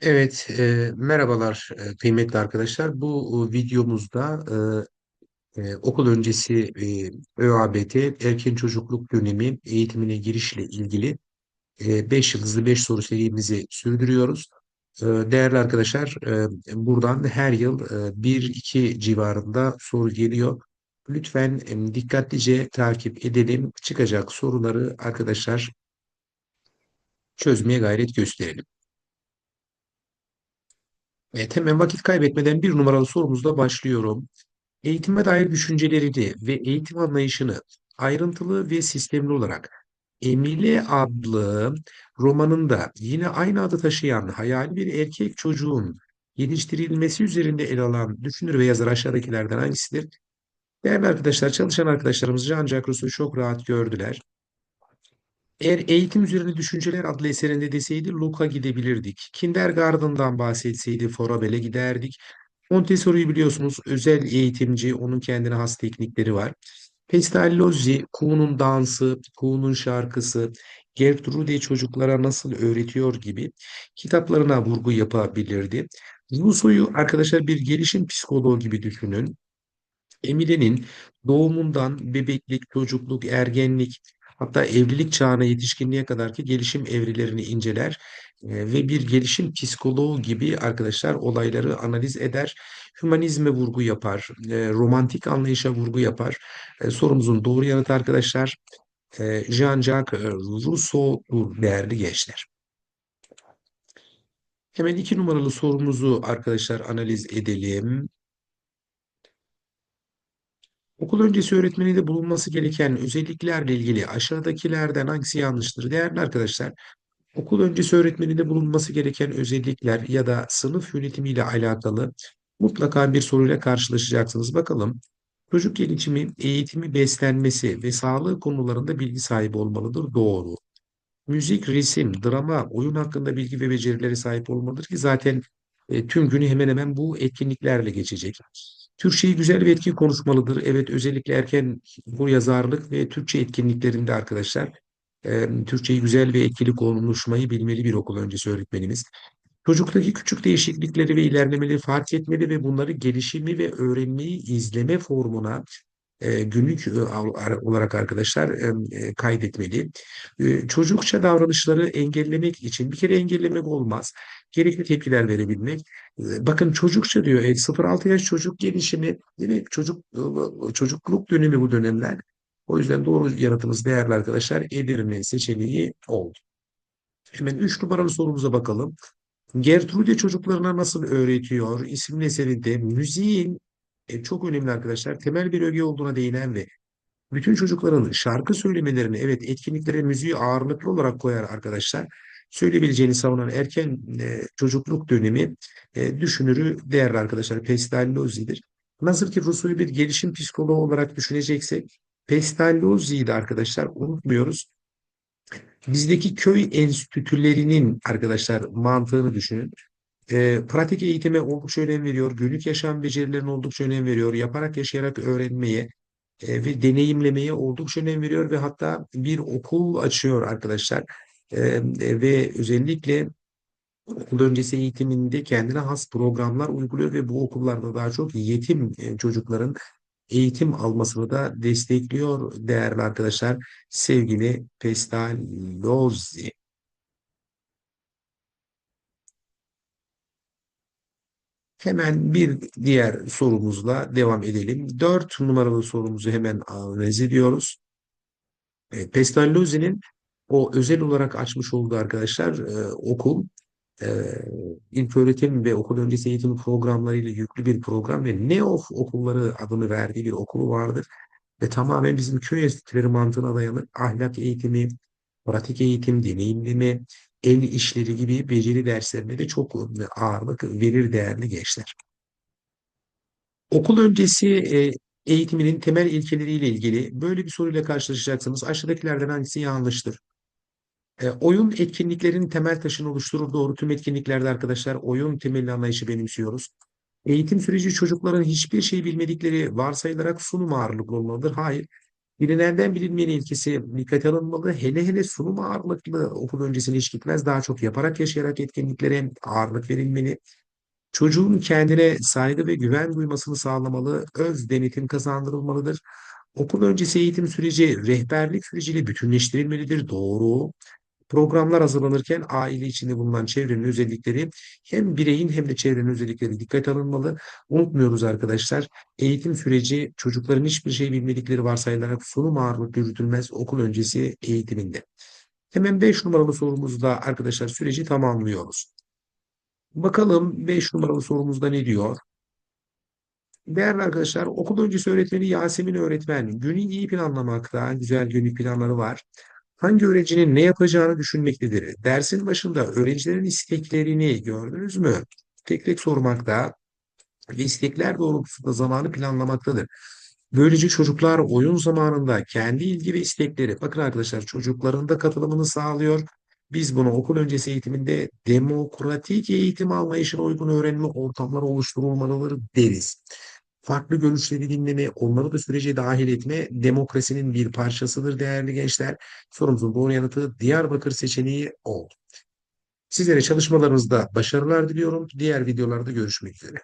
Evet, e, merhabalar e, kıymetli arkadaşlar. Bu e, videomuzda e, e, okul öncesi e, ÖABT erken çocukluk dönemi eğitimine girişle ilgili e, 5 yıldızlı 5 soru serimizi sürdürüyoruz. E, değerli arkadaşlar, e, buradan her yıl e, 1-2 civarında soru geliyor. Lütfen e, dikkatlice takip edelim. Çıkacak soruları arkadaşlar çözmeye gayret gösterelim. Evet, hemen vakit kaybetmeden bir numaralı sorumuzla başlıyorum. Eğitime dair düşüncelerini ve eğitim anlayışını ayrıntılı ve sistemli olarak Emile adlı romanında yine aynı adı taşıyan hayali bir erkek çocuğun yetiştirilmesi üzerinde ele alan düşünür ve yazar aşağıdakilerden hangisidir? Değerli arkadaşlar, çalışan arkadaşlarımız Jean-Jacques çok rahat gördüler. Eğer Eğitim Üzerine Düşünceler adlı eserinde deseydi Luca gidebilirdik. Kindergarten'dan bahsetseydi Forabel'e giderdik. Montessori'yi biliyorsunuz özel eğitimci, onun kendine has teknikleri var. Pestalozzi, Kuğu'nun dansı, Kuğu'nun şarkısı, Gertrude çocuklara nasıl öğretiyor gibi kitaplarına vurgu yapabilirdi. Rousseau'yu arkadaşlar bir gelişim psikoloğu gibi düşünün. Emine'nin doğumundan bebeklik, çocukluk, ergenlik, hatta evlilik çağına yetişkinliğe kadarki gelişim evrilerini inceler e, ve bir gelişim psikoloğu gibi arkadaşlar olayları analiz eder, hümanizme vurgu yapar, e, romantik anlayışa vurgu yapar. E, sorumuzun doğru yanıtı arkadaşlar Jean-Jacques Rousseau'dur değerli gençler. Hemen iki numaralı sorumuzu arkadaşlar analiz edelim. Okul öncesi öğretmeninde bulunması gereken özelliklerle ilgili aşağıdakilerden hangisi yanlıştır? Değerli arkadaşlar, okul öncesi öğretmeninde bulunması gereken özellikler ya da sınıf yönetimiyle alakalı mutlaka bir soruyla karşılaşacaksınız. Bakalım. Çocuk gelişimi, eğitimi, beslenmesi ve sağlığı konularında bilgi sahibi olmalıdır. Doğru. Müzik, resim, drama, oyun hakkında bilgi ve becerileri sahip olmalıdır ki zaten e, tüm günü hemen hemen bu etkinliklerle geçecek. Türkçeyi güzel ve etkili konuşmalıdır. Evet, özellikle erken bu yazarlık ve Türkçe etkinliklerinde arkadaşlar e, Türkçeyi güzel ve etkili konuşmayı bilmeli bir okul öncesi öğretmenimiz. Çocuktaki küçük değişiklikleri ve ilerlemeleri fark etmeli ve bunları gelişimi ve öğrenmeyi izleme formuna e, günlük e, olarak arkadaşlar e, kaydetmeli. Çocukça davranışları engellemek için bir kere engellemek olmaz. Gerekli tepkiler verebilmek. Bakın çocukça diyor. E, 0-6 yaş çocuk gelişimi değil mi? Çocuk çocukluk dönemi bu dönemler. O yüzden doğru yanıtımız değerli arkadaşlar Edirne seçeneği oldu. Hemen 3 numaralı sorumuza bakalım. Gertrude çocuklarına nasıl öğretiyor? İsimli eserinde müziğin e, çok önemli arkadaşlar. Temel bir öge olduğuna değinen ve bütün çocukların şarkı söylemelerini evet etkinliklere müziği ağırlıklı olarak koyar arkadaşlar. Söyleyebileceğini savunan erken e, çocukluk dönemi e, düşünürü değerli arkadaşlar Pestalozzi'dir. Nasıl ki Rousseau'yu bir gelişim psikoloğu olarak düşüneceksek Pestalozzi'yi de arkadaşlar unutmuyoruz. Bizdeki köy enstitülerinin arkadaşlar mantığını düşünün. E, pratik eğitime oldukça önem veriyor. Günlük yaşam becerilerine oldukça önem veriyor. Yaparak yaşayarak öğrenmeye e, ve deneyimlemeye oldukça önem veriyor ve hatta bir okul açıyor arkadaşlar. E, ve özellikle okul öncesi eğitiminde kendine has programlar uyguluyor ve bu okullarda daha çok yetim çocukların eğitim almasını da destekliyor değerli arkadaşlar. Sevgili Pestalozzi. Hemen bir diğer sorumuzla devam edelim. Dört numaralı sorumuzu hemen analiz ediyoruz. E, Pestalozzi'nin o özel olarak açmış olduğu arkadaşlar e, okul e, ilköğretim ve okul öncesi eğitim programlarıyla yüklü bir program ve NEOF okulları adını verdiği bir okulu vardır. Ve tamamen bizim köy enstitüleri mantığına dayalı ahlak eğitimi, pratik eğitim, deneyimleme, el işleri gibi beceri derslerine de çok ağırlık verir değerli gençler. Okul öncesi e, eğitiminin temel ilkeleriyle ilgili böyle bir soruyla karşılaşacaksınız. Aşağıdakilerden hangisi yanlıştır? E, oyun etkinliklerin temel taşını oluşturur. Doğru tüm etkinliklerde arkadaşlar oyun temelli anlayışı benimsiyoruz. Eğitim süreci çocukların hiçbir şey bilmedikleri varsayılarak sunum ağırlıklı olmalıdır. Hayır. Bilinenden bilinmeyen ilkesi dikkate alınmalı. Hele hele sunum ağırlıklı okul öncesine hiç gitmez. Daha çok yaparak yaşayarak etkinliklere ağırlık verilmeli. Çocuğun kendine saygı ve güven duymasını sağlamalı, öz denetim kazandırılmalıdır. Okul öncesi eğitim süreci rehberlik süreciyle bütünleştirilmelidir. Doğru. Programlar hazırlanırken aile içinde bulunan çevrenin özellikleri hem bireyin hem de çevrenin özellikleri dikkate alınmalı. Unutmuyoruz arkadaşlar. Eğitim süreci çocukların hiçbir şey bilmedikleri varsayılarak sunum ağırlıklı yürütülmez okul öncesi eğitiminde. Hemen 5 numaralı sorumuzda arkadaşlar süreci tamamlıyoruz. Bakalım 5 numaralı sorumuzda ne diyor? Değerli arkadaşlar, okul öncesi öğretmeni Yasemin öğretmen günü iyi planlamakta, güzel günlük planları var. Hangi öğrencinin ne yapacağını düşünmektedir. Dersin başında öğrencilerin isteklerini gördünüz mü? Tek tek sormakta ve istekler doğrultusunda zamanı planlamaktadır. Böylece çocuklar oyun zamanında kendi ilgi ve istekleri, bakın arkadaşlar çocukların da katılımını sağlıyor. Biz bunu okul öncesi eğitiminde demokratik eğitim anlayışına uygun öğrenme ortamları oluşturulmalıdır deriz. Farklı görüşleri dinleme, onları da sürece dahil etme demokrasinin bir parçasıdır değerli gençler. Sorumuzun doğru yanıtı Diyarbakır seçeneği oldu. Sizlere çalışmalarınızda başarılar diliyorum. Diğer videolarda görüşmek üzere.